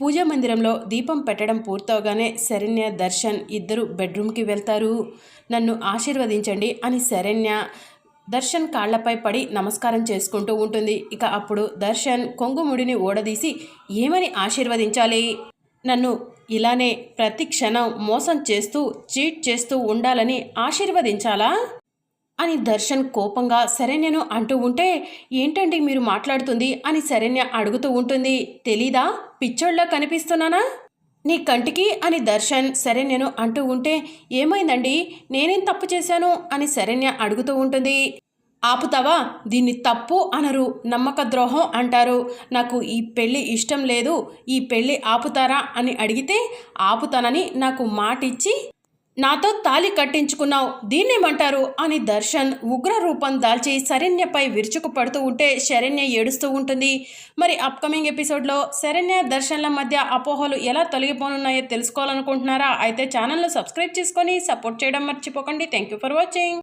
పూజా మందిరంలో దీపం పెట్టడం పూర్తవగానే శరణ్య దర్శన్ ఇద్దరు బెడ్రూమ్కి వెళ్తారు. నన్ను ఆశీర్వదించండి అని శరణ్య దర్శన్ కాళ్ళపై పడి నమస్కారం చేసుకుంటూ ఉంటుంది. ఇక అప్పుడు దర్శన్ కొంగుముడిని ఓడదీసి ఏమని ఆశీర్వదించాలి? నన్ను ఇలానే ప్రతి క్షణం మోసం చేస్తూ చీట్ చేస్తూ ఉండాలని ఆశీర్వదించాలా? అని దర్శన్ కోపంగా శరణ్యను అంటూ ఉంటే ఏంటండి మీరు మాట్లాడుతుంది? అని శరణ్య అడుగుతూ ఉంటుంది. తెలీదా? పిచ్చోళ్ళ కనిపిస్తున్నానా? నీ కంటికి అని దర్శన్ శరణ్యను అంటూ ఉంటే ఏమైందండి? నేనేం తప్పు చేశాను? అని శరణ్య అడుగుతూ ఉంటుంది. ఆపుతావా? దీన్ని తప్పు అనరు నమ్మక ద్రోహం అంటారు. నాకు ఈ పెళ్ళి ఇష్టం లేదు ఈ పెళ్ళి ఆపుతారా అని అడిగితే ఆపుతానని నాకు మాటిచ్చి నాతో తాలి కట్టించుకున్నావు దీన్నేమంటారు? అని దర్శన్ ఉగ్ర రూపం దాల్చి శరణ్యపై విరుచుకు పడుతూ ఉంటే శరణ్య ఏడుస్తూ ఉంటుంది. మరి అప్కమింగ్ ఎపిసోడ్లో శరణ్య దర్శన్ల మధ్య అపోహలు ఎలా తొలగిపోనున్నాయో తెలుసుకోవాలనుకుంటున్నారా? అయితే ఛానల్ను సబ్స్క్రైబ్ చేసుకొని సపోర్ట్ చేయడం మర్చిపోకండి. Thank you for watching